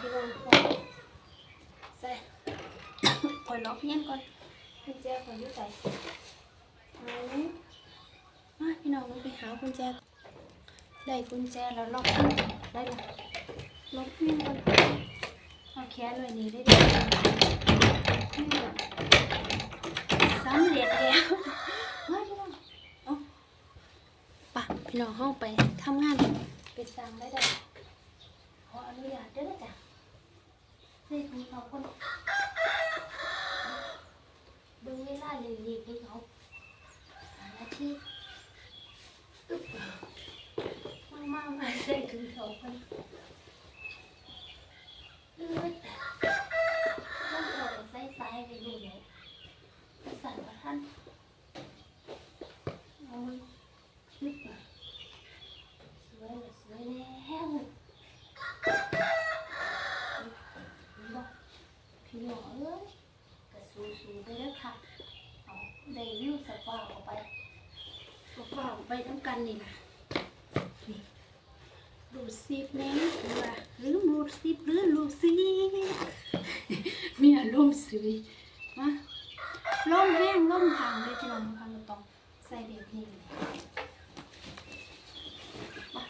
พี่น้องใส่คอยล็อกเงี้ยก่อนกุญแจคอยอยุ่ใส่เอามาพี่น้องเราไปหากุญแจ ได้กุญแจแล้วล็อกได้ละล็อกเงี้ยก่อนเอาแขนไว้นี่ได้ดีสำเร็จแล้วมาพี่น้องเอาไปพี่น้องห้องไปทำงานไปสั่งได้ได้ขออนุญาตเด้อ จ้ะนี่คุณเขาคนเบิ่งเวลาเลยนี่คุณเขาหานาทีอึ๊บมามามาได้ถึงเขาคนเลือดต้องเอาใส่สายไปดูไหนสั่นว่าท่านเอาอึ๊บสวยเลยสวยแล้วบอกพี่น้องเอ้ยกระสูสูไปแล้วค่ะเอา ได้วิวสปาออกไปสปาออกไปต้องกันนี่นะนี่รูดซิปแน่หรือว่าหรือรูดซิปหรือรูดซิปมีอารมณ์สีมาล่มแห้งล่มทางเลยที่เราพันต้องใส่เด็กนี่เลยมา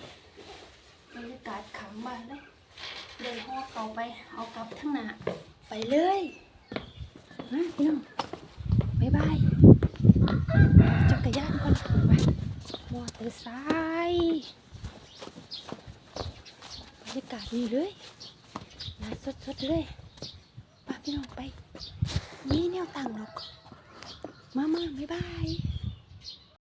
บรรยากาศขำมากเลยเดินห่อเก่าไปเอากลับทั้งหน้าไปเลยมาพี่น้องบ๊ายบายจักรยานก่อนไป เตอร์ไซค์บรรยากาศดีเลยน่าสดๆเลยไป้าพี่น้องไป มีแนวต่างหรอก มามาบ๊ายบาย